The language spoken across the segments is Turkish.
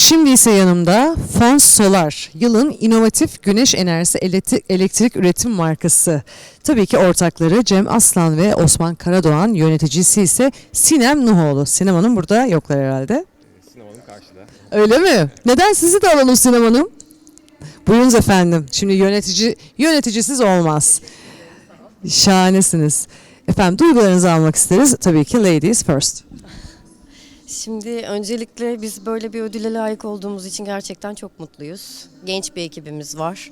şimdi ise yanımda Fons Solar, yılın inovatif güneş enerjisi elektrik, üretim markası. Tabii ki ortakları Cem Aslan ve Osman Karadoğan, yöneticisi ise Sinem Nuhoğlu. Sinem Hanım burada yoklar herhalde. Sinemanın karşıda. Öyle mi? Neden sizi de alalım Sinem Hanım? Buyurunuz efendim. Şimdi yönetici yöneticisiz olmaz. Şahanesiniz. Efendim duygularınızı almak isteriz. Tabii ki ladies first. Şimdi öncelikle biz böyle bir ödüle layık olduğumuz için gerçekten çok mutluyuz. Genç bir ekibimiz var.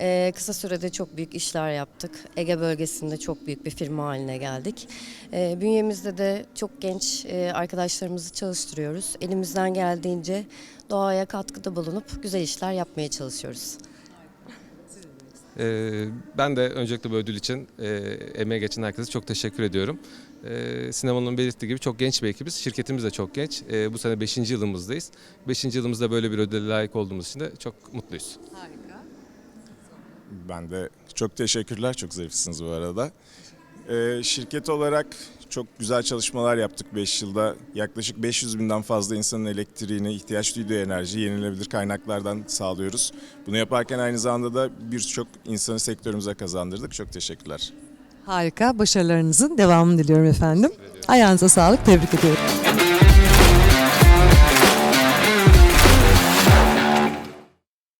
Ee, kısa sürede çok büyük işler yaptık. Ege bölgesinde çok büyük bir firma haline geldik. Ee, bünyemizde de çok genç e, arkadaşlarımızı çalıştırıyoruz. Elimizden geldiğince doğaya katkıda bulunup güzel işler yapmaya çalışıyoruz. Ee, ben de öncelikle bu ödül için e, emeğe geçen herkese çok teşekkür ediyorum. Ee, Sinemanın belirttiği gibi çok genç bir ekibiz. Şirketimiz de çok genç. Ee, bu sene 5. yılımızdayız. 5. yılımızda böyle bir ödüle layık olduğumuz için de çok mutluyuz. Ben de çok teşekkürler. Çok zarifsiniz bu arada. Ee, şirket olarak çok güzel çalışmalar yaptık 5 yılda. Yaklaşık 500 binden fazla insanın elektriğini, ihtiyaç duyduğu enerji yenilenebilir kaynaklardan sağlıyoruz. Bunu yaparken aynı zamanda da birçok insanı sektörümüze kazandırdık. Çok teşekkürler. Harika. Başarılarınızın devamını diliyorum efendim. Ayağınıza sağlık. Tebrik ediyorum.